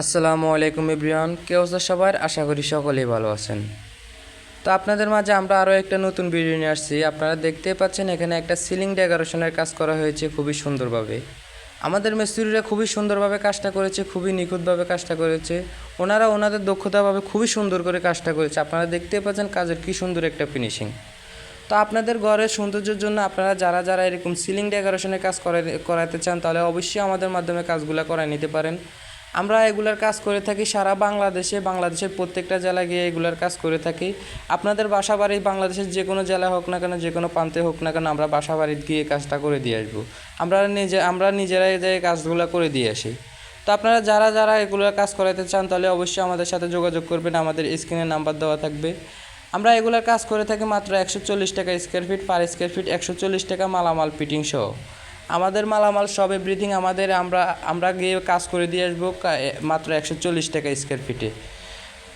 আসসালামু আলাইকুম ইব্রিয়ান কে অবস্থা আশা করি সকলেই ভালো আছেন। তো আপনাদের মাঝে আমরা আরও একটা নতুন ভিডিও নিয়ে আসছি। আপনারা দেখতেই পাচ্ছেন, এখানে একটা সিলিং ডেকোরেশনের কাজ করা হয়েছে খুবই সুন্দরভাবে। আমাদের মিস্ত্রিরা খুবই সুন্দরভাবে কাজটা করেছে, খুবই নিখুঁতভাবে কাজটা করেছে। ওনারা ওনাদের দক্ষতাভাবে খুবই সুন্দর করে কাজটা করেছে। আপনারা দেখতেই পাচ্ছেন কাজের কী সুন্দর একটা ফিনিশিং তো আপনাদের ঘরের সৌন্দর্যের জন্য আপনারা যারা যারা এরকম সিলিং ডেকোরেশনের কাজ করাতে চান, তাহলে অবশ্যই আমাদের মাধ্যমে কাজগুলো করায় নিতে পারেন। আমরা এগুলার কাজ করে থাকি সারা বাংলাদেশে, বাংলাদেশের প্রত্যেকটা জেলায় গিয়ে এগুলার কাজ করে থাকি। আপনাদের বাসা বাড়ি বাংলাদেশের যে কোনো জেলায় হোক না কেন, যে কোনো প্রান্তে হোক না কেন, আমরা বাসা বাড়িতে গিয়ে কাজটা করে দিয়ে আসব। আমরা নিজে, আমরা নিজেরাই যাই কাজগুলো করে দিয়ে আসি। তো আপনারা যারা যারা এগুলোর কাজ করাতে চান, তাহলে অবশ্যই আমাদের সাথে যোগাযোগ করবেন। আমাদের স্ক্রিনে নাম্বার দেওয়া থাকবে। আমরা এগুলোর কাজ করে থাকি মাত্র একশো চল্লিশ টাকা square feet per square feet একশো চল্লিশ টাকা মালামাল ফিটিং সহ। আমাদের মালামাল সব এভরিথিং আমাদের, আমরা আমরা গিয়ে কাজ করে দিয়ে আসব মাত্র একশো চল্লিশ টাকা স্কোয়ার ফিটে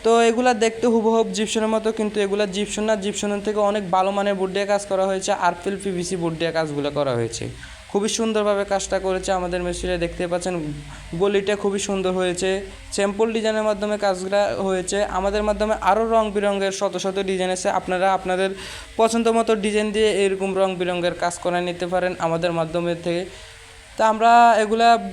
তো এগুলো দেখতে হুবহুব জিপসনের মতো, কিন্তু এগুলো জিপসন না জিপসনের থেকে অনেক ভালো মানের বোর্ড দিয়ে কাজ করা হয়েছে আরফিল পিভিসি বোর্ড দিয়ে কাজগুলো করা হয়েছে। খুবই সুন্দরভাবে কাজটা করেছে আমাদের মিস্ত্রিরা, দেখতে পাচ্ছেন, গলিটা খুবই সুন্দর হয়েছে স্যাম্পল ডিজাইনের মাধ্যমে কাজগুলো হয়েছে, আমাদের মাধ্যমে আরও রং বেরঙের শত শত ডিজাইন আছে, আপনারা আপনাদের পছন্দ মতো ডিজাইন দিয়ে এরকম রং বেরঙের কাজ করে নিতে পারেন আমাদের মাধ্যমে থেকে। তা আমরা এগুলা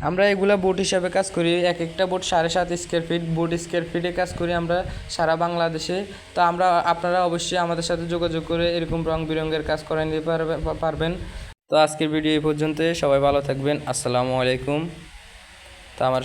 আমরা এগুলা বোট হিসাবে কাজ করি, এক একটা বোট সাড়ে সাত স্কোয়ার ফিট বোট স্কোয়ার ফিটে কাজ করি আমরা সারা বাংলাদেশে। তো আমরা, আপনারা অবশ্যই আমাদের সাথে যোগাযোগ করে এরকম রং বেরঙের কাজ করে নিতে পারবে- পারবেন। তো আজকের ভিডিও এই পর্যন্ত সবাই ভালো থাকবেন। আসসালামু আলাইকুম। তো আমার